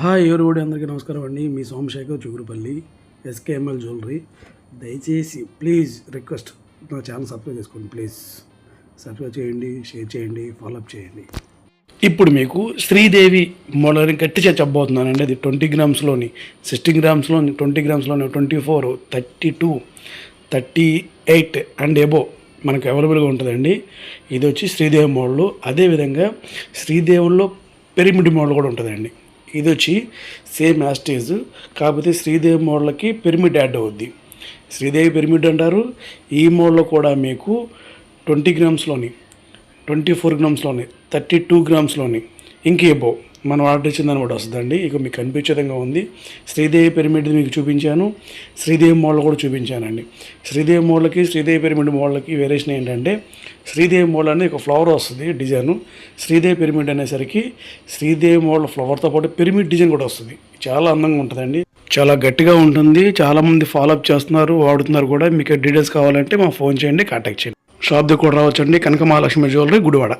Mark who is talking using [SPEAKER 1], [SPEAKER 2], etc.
[SPEAKER 1] Hi everybody అందరికీ నమస్కారం అండి. మీ సోమశేఖర్ చిగురుపల్లి ఎస్కేఎంఎల్ జ్యువెలరీ. దయచేసి ప్లీజ్ రిక్వెస్ట్ నా ఛానల్ సబ్స్క్రైబ్ చేసుకోండి ప్లీజ్. సబ్స్క్రైబ్ చేయండి షేర్ చేయండి ఫాలోఅప్ చేయండి. ఇప్పుడు మీకు శ్రీదేవి మోడల్ని గట్టిగా చెప్పబోతున్నానండి. అది ట్వంటీ గ్రామ్స్లోని సిక్స్టీన్ గ్రామ్స్లోని twenty గ్రామ్స్లోని twenty four thirty two thirty eight and above మనకు అవైలబుల్గా ఉంటుందండి. ఇది వచ్చి శ్రీదేవి మోడల్. అదేవిధంగా శ్రీదేవుల్లో పెరిమిడి మోడల్ కూడా ఉంటుందండి. ఇది వచ్చి సేమ్ యాస్టేజ్ కాకపోతే శ్రీదేవి మోడల్కి పిరమిడ్ యాడ్ అవుద్ది. శ్రీదేవి పిరమిడ్ అంటారు. ఈ మోడల్లో కూడా మీకు ట్వంటీ గ్రామ్స్లోని ట్వంటీ ఫోర్ గ్రామ్స్లోని థర్టీ టూ గ్రామ్స్లోని ఇంకేబో. మనం ఆర్డర్ ఇచ్చిన దాన్ని కూడా వస్తుందండి. ఇక మీకు కనిపించే విధంగా ఉంది. శ్రీదేవి పిరమిడ్ మీకు చూపించాను. శ్రీదేవి మోడల్ కూడా చూపించానండి. శ్రీదేవి మోడల్కి శ్రీదేవి పిరమిడ్ మోడల్కి వేరియేషన్ ఏంటంటే శ్రీదేవి మోడల్ అనేది ఒక ఫ్లవర్ వస్తుంది డిజైన్. శ్రీదేవి పిరమిడ్ అనేసరికి శ్రీదేవి మోడల్ ఫ్లవర్తో పాటు పిరమిడ్ డిజైన్ కూడా వస్తుంది. చాలా అందంగా ఉంటుందండి. చాలా గట్టిగా ఉంటుంది. చాలామంది ఫాలోఅప్ చేస్తున్నారు వాడుతున్నారు కూడా. మీకు డీటెయిల్స్ కావాలంటే మా ఫోన్ చేయండి కాంటాక్ట్ చేయండి. షాప్ దగ్గర కూడా రావచ్చండి. కనక మహాలక్ష్మి జ్యువెలరీ గుడివాడ.